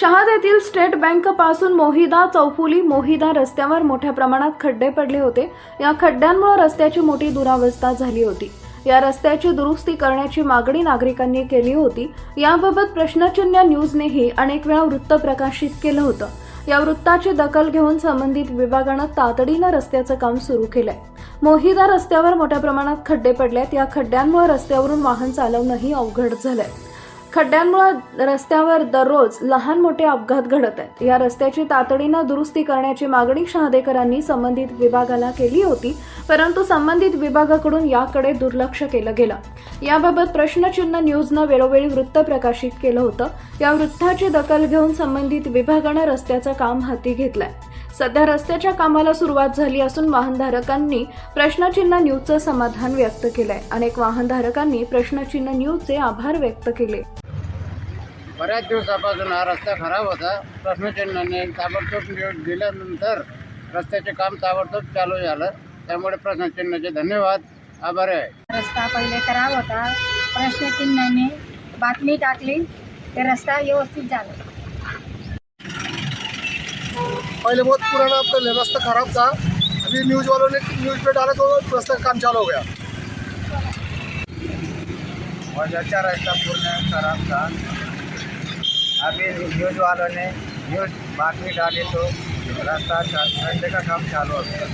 शहाद येथील स्टेट बँकपासून मोहिदा चौफुली मोहिदा रस्त्यावर मोठ्या प्रमाणात खड्डे पडले होते. या खड्ड्यांमुळे रस्त्याची मोठी दुरावस्था झाली होती. या रस्त्याची दुरुस्ती करण्याची मागणी नागरिकांनी केली होती. याबाबत प्रश्नचिन्ह न्यूजनेही अनेक वेळा वृत्त प्रकाशित केलं होतं. या वृत्ताची दखल घेऊन संबंधित विभागानं तातडीनं रस्त्याचं काम सुरू केलंय. मोहिदा रस्त्यावर मोठ्या प्रमाणात खड्डे पडलेत. या खड्ड्यांमुळे रस्त्यावरून वाहन चालवणंही अवघड झालंय. खड्ड्यांमुळे रस्त्यावर दररोज लहान मोठे अपघात घडत आहेत. या रस्त्याची तातडीनं दुरुस्ती करण्याची मागणी शहादेकरांनी संबंधित विभागाला केली होती परंतु संबंधित विभागाकडून याकडे दुर्लक्ष केलं गेलं. याबाबत प्रश्नचिन्ह न्यूजनं वेळोवेळी वृत्त प्रकाशित केलं होतं. या वृत्ताची दखल घेऊन संबंधित विभागानं रस्त्याचं काम हाती घेतलंय. सध्या रस्त्याच्या कामाला सुरुवात झाली असून वाहनधारकांनी प्रश्नचिन्ह न्यूजचं समाधान व्यक्त केलंय. अनेक वाहनधारकांनी प्रश्नचिन्ह न्यूजचे आभार व्यक्त केले. बऱ्याच दिवसापासून हा रस्ता खराब होता. प्रश्नचिन्हाने ताबडतोब निवड दिल्यानंतर रस्त्याचे काम ताबडतोब चालू झालं. त्यामुळे प्रश्नचिन्हाचे धन्यवाद. आभार आहे. रस्ता पहिले खराब होता. प्रश्नचिन्हाने बातमी टाकली. ते रस्ता व्यवस्थित झाला. पहले बहुत पुराना पहले रास्ता खराब था। अभी न्यूज़ वालों ने न्यूज़ पे डाला तो रास्ता काम चालू हो गया। और अच्छा रास्ता पूर्ण खराब था। अभी न्यूज वालों ने न्यूज बातमी डाली तो रास्ता का काम चालू हो गया।